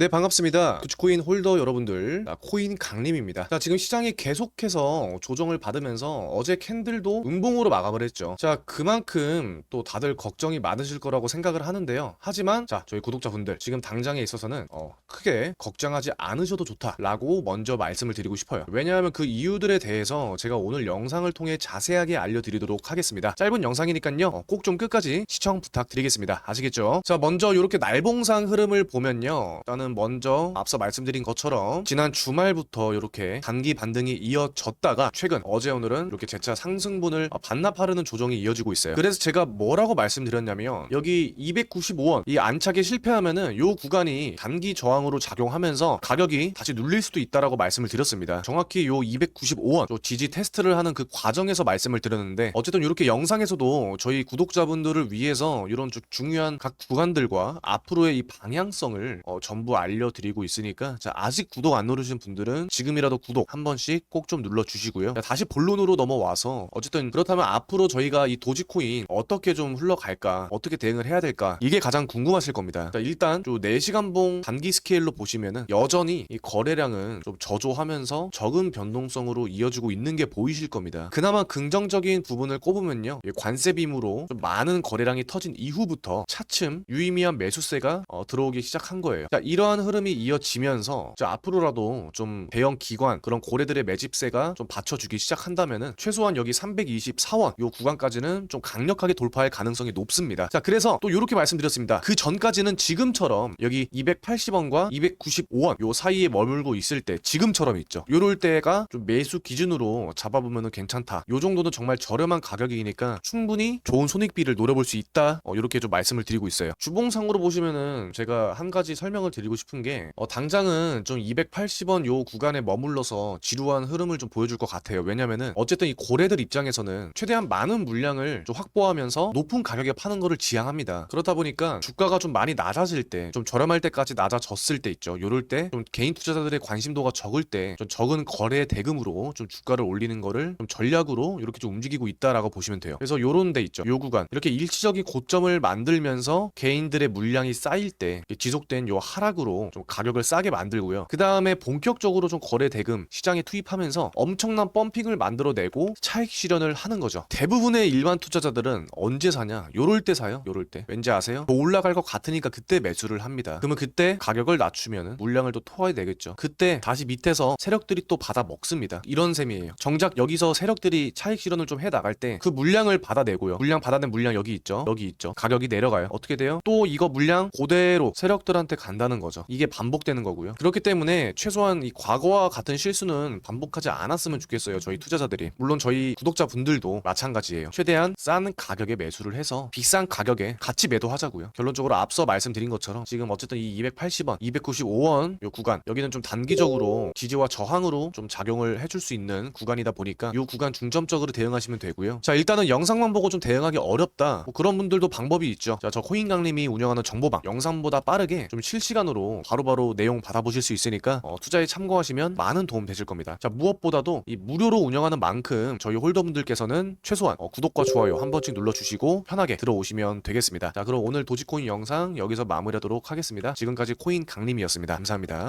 네 반갑습니다. 도치코인 홀더 여러분들. 나 코인 강림입니다. 자 지금 시장이 계속해서 조정을 받으면서 어제 캔들도 음봉으로 마감을 했죠. 자 그만큼 또 다들 걱정이 많으실 거라고 생각을 하는데요. 하지만 자 저희 구독자분들 지금 당장에 있어서는 어, 크게 걱정하지 않으셔도 좋다 라고 먼저 말씀을 드리고 싶어요. 왜냐하면 그 이유들에 대해서 제가 오늘 영상을 통해 자세하게 알려드리도록 하겠습니다. 짧은 영상이니까요. 꼭좀 끝까지 시청 부탁드리겠습니다. 아시겠죠? 자 먼저 이렇게 날봉상 흐름을 보면요. 일단은 먼저 앞서 말씀드린 것처럼 지난 주말부터 이렇게 단기 반등이 이어졌다가 최근 어제 오늘은 이렇게 재차 상승분을 반납하려는 조정이 이어지고 있어요. 그래서 제가 뭐라고 말씀드렸냐면 여기 295원 이 안착에 실패하면은 요 구간이 단기 저항으로 작용하면서 가격이 다시 눌릴 수도 있다라고 말씀을 드렸습니다. 정확히 요 295원 요 지지 테스트를 하는 그 과정에서 말씀을 드렸는데 어쨌든 이렇게 영상에서도 저희 구독자분들을 위해서 이런 주- 중요한 각 구간들과 앞으로의 이 방향성을 어, 전부 알려드리고 있으니까 자, 아직 구독 안 누르신 분들은 지금이라도 구독 한 번씩 꼭 좀 눌러주시고요. 자, 다시 본론으로 넘어와서 어쨌든 그렇다면 앞으로 저희가 이 도지코인 어떻게 좀 흘러갈까 어떻게 대응을 해야 될까 이게 가장 궁금하실 겁니다. 자, 일단 좀 4시간봉 단기 스케일로 보시면은 여전히 이 거래량은 좀 저조하면서 적은 변동성으로 이어지고 있는 게 보이실 겁니다. 그나마 긍정적인 부분을 꼽으면요. 이 관세 빔으로 좀 많은 거래량이 터진 이후부터 차츰 유의미한 매수세가 어, 들어오기 시작한 거예요. 자, 이러한 흐름이 이어지면서 자, 앞으로라도 좀 대형 기관 그런 고래들의 매집세가 좀 받쳐주기 시작한다면은 최소한 여기 324원 요 구간까지는 좀 강력하게 돌파할 가능성이 높습니다. 자, 그래서 또 이렇게 말씀드렸습니다. 그 전까지는 지금처럼 여기 280원과 295원 요 사이에 머물고 있을 때 지금처럼 있죠. 요럴 때가 좀 매수 기준으로 잡아보면은 괜찮다. 요 정도는 정말 저렴한 가격이니까 충분히 좋은 손익비를 노려볼 수 있다. 어, 이렇게 좀 말씀을 드리고 있어요. 주봉상으로 보시면은 제가 한 가지 설명을 드리고 싶은 게 어, 당장은 좀 280원 요 구간에 머물러서 지루한 흐름을 좀 보여줄 것 같아요. 왜냐면은 어쨌든 이 고래들 입장에서는 최대한 많은 물량을 좀 확보하면서 높은 가격에 파는 거를 지향합니다. 그렇다 보니까 주가가 좀 많이 낮아질 때, 좀 저렴할 때까지 낮아졌을 때 있죠. 요럴 때 좀 개인 투자자들의 관심도가 적을 때 좀 적은 거래 대금으로 좀 주가를 올리는 거를 좀 전략으로 이렇게 좀 움직이고 있다라고 보시면 돼요. 그래서 요런 데 있죠. 요 구간 이렇게 일시적인 고점을 만들면서 개인들의 물량이 쌓일 때 지속된 요 하락으로 좀 가격을 싸게 만들고요. 그 다음에 본격적으로 좀 거래 대금 시장에 투입하면서 엄청난 펌핑을 만들어내고 차익 실현을 하는 거죠. 대부분의 일반 투자자들은 언제 사냐? 요럴 때 사요. 요럴 때. 왠지 아세요? 뭐 올라갈 것 같으니까 그때 매수를 합니다. 그러면 그때 가격을 낮추면은 물량을 또 토해야 되겠죠. 그때 다시 밑에서 세력들이 또 받아 먹습니다. 이런 셈이에요. 정작 여기서 세력들이 차익 실현을 좀 해 나갈 때 그 물량을 받아내고요. 물량 받아낸 물량 여기 있죠. 여기 있죠. 가격이 내려가요. 어떻게 돼요? 또 이거 물량 그대로 세력들한테 간다는 거 죠. 이게 반복되는 거고요. 그렇기 때문에 최소한 이 과거와 같은 실수는 반복하지 않았으면 좋겠어요. 저희 투자자들이. 물론 저희 구독자분들도 마찬가지예요. 최대한 싼 가격에 매수를 해서 비싼 가격에 같이 매도하자고요. 결론적으로 앞서 말씀드린 것처럼 지금 어쨌든 이 280원, 295원 요 구간 여기는 좀 단기적으로 지지와 저항으로 좀 작용을 해줄 수 있는 구간이다 보니까 요 구간 중점적으로 대응하시면 되고요. 자 일단은 영상만 보고 좀 대응하기 어렵다. 뭐 그런 분들도 방법이 있죠. 자저 코인 강림이 운영하는 정보방 영상보다 빠르게 좀 실시간으 로 바로바로 내용 받아보실 수 있으니까 어, 투자에 참고하시면 많은 도움 되실 겁니다. 자 무엇보다도 이 무료로 운영하는 만큼 저희 홀더분들께서는 최소한 어, 구독과 좋아요 한 번씩 눌러주시고 편하게 들어오시면 되겠습니다. 자 그럼 오늘 도지코인 영상 여기서 마무리하도록 하겠습니다. 지금까지 코인 강림이었습니다. 감사합니다.